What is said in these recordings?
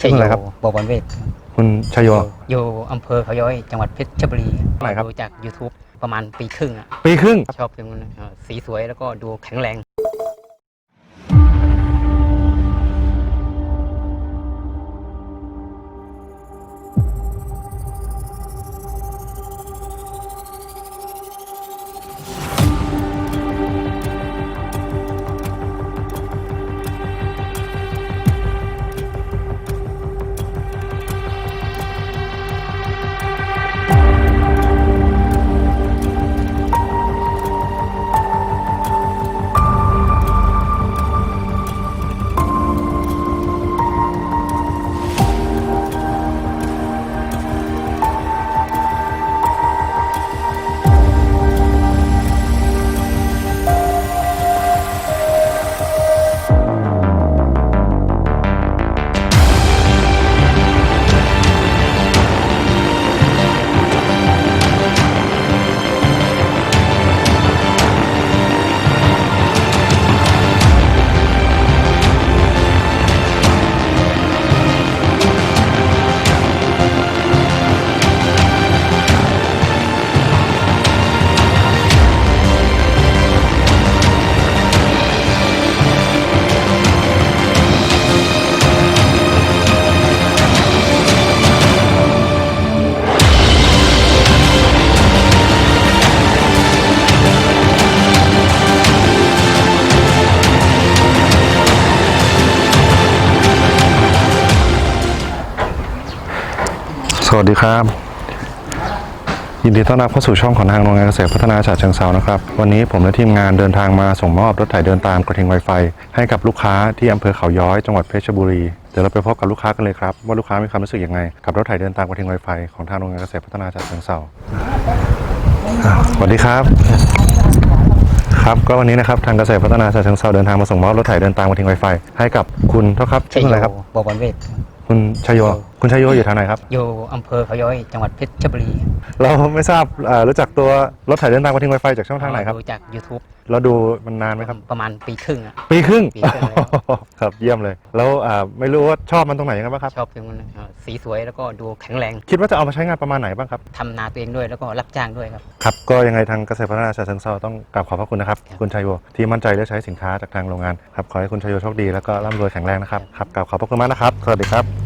ชื่ออะไรครับบวรเวทคุณชยโย อยู่อำเภอเขาย้อย จังหวัดเพชรบุรีเท่าไหร่ครับ ดูจาก YouTube ประมาณปีครึ่งอะปีครึ่ง ชอบตรงนั้นเอ่อสีสวยแล้วก็ดูแข็งแรง สวัสดีครับ ยินดีต้อนรับเข้าสู่ช่องของทางโรงงานเกษตรพัฒนาฉะเชิงเซานะครับ วันนี้ผมและทีมงานเดินทางมาส่งมอบรถไถเดินตามกระทิง Wi-Fi ให้กับลูกค้าที่อำเภอเขาย้อยจังหวัดเพชรบุรีเดี๋ยวเราไปพบกับลูกค้ากันเลยครับ ว่าลูกค้ามีความรู้สึกยังไง กับรถไถเดินตามกระทิง Wi-Fi ของทางโรงงานเกษตรพัฒนาฉะเชิงเซาอ่าสวัสดีครับ ครับก็วันนี้นะครับทางเกษตรพัฒนาฉะเชิงเซาเดินทางมาส่งมอบรถไถเดินตามกระทิง Wi-Fi ให้กับคุณเท่าครับชื่ออะไรครับบวรเวทคุณชยโยคุณชยโยอยู่ทางไหนครับ อยู่อำเภอเขาย้อยจังหวัดเพชรบุรีเราไม่ทราบเอ่อรู้จักตัวรถไถเดินตามกระทิงไวไฟจากช่องทางไหนครับ ดูจาก YouTube เราดูมันนานไหมครับ ประมาณปีครึ่งอะ ปีครึ่ง ปีครึ่งแล้วครับเยี่ยมเลย แล้วอ่าไม่รู้ว่าชอบมันตรงไหนยังไงบ้างครับ ชอบตรงนั้นเอ่อสีสวยแล้วก็ดูแข็งแรงคิดว่าจะเอามาใช้งานประมาณไหนบ้างครับ ทำนาตัวเองด้วยแล้วก็รับจ้างด้วยครับ ครับ ก็ยังไงทางเกษตรพัฒนาชาเชิงเซาต้องกราบขอบพระคุณนะครับ ครับ คุณชัยโยที่มั่นใจเลือกใช้สินค้าจากทางโรงงานครับขอให้คุณชัยโยโชคดีแล้วก็ร่ำรวยแข็งแรงนะครับครับกราบขอบพระคุณมากนะครับ สวัสดีครับ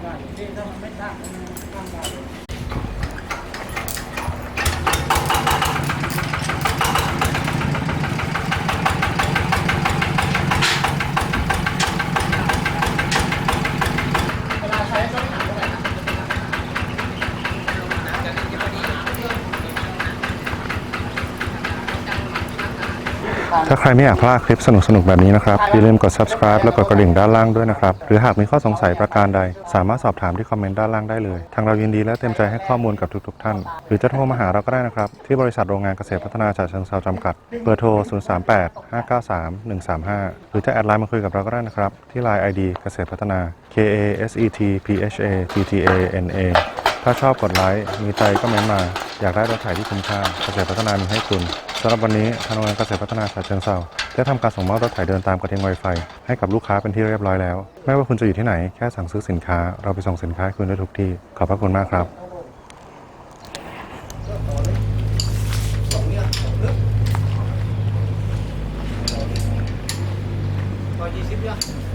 Thank you. ถ้าใครไม่อยากพลาดคลิปสนุกๆแบบนี้นะครับ อย่าลืมกด subscribe แล้วกดกระดิ่งด้านล่างด้วยนะครับ หรือหากมีข้อสงสัยประการใด สามารถสอบถามที่คอมเมนต์ด้านล่างได้เลย ทางเรายินดีและเต็มใจให้ข้อมูลกับทุกๆท่าน หรือจะโทรมาหาเราก็ได้นะครับ ที่บริษัทโรงงานเกษตรพัฒนาฉะเชิงเซาจำกัด เบอร์โทร 038 593 135 หรือจะแอดไลน์มาคุยกับเราก็ได้นะครับ ที่ Line ID เกษตรพัฒนา K A S E T P H A T T A N A ถ้าชอบกดไลค์ มีใจก็เม้นมา อยากได้รถถ่ายที่คุ้มค่าเกษตรพัฒนามีให้คุณสำหรับวันนี้ทางโรงงานเกษตรพัฒนาสาเชิงเซาได้ทำการส่งมอบรถถ่ายเดินตามกระเทงไวไฟให้กับลูกค้าเป็นที่เรียบร้อยแล้ว ไม่ว่าคุณจะอยู่ที่ไหนแค่สั่งซื้อสินค้า เราไปส่งสินค้าคุณได้ทุกที่ ขอบพระคุณมากครับยี่สิบเนี่ย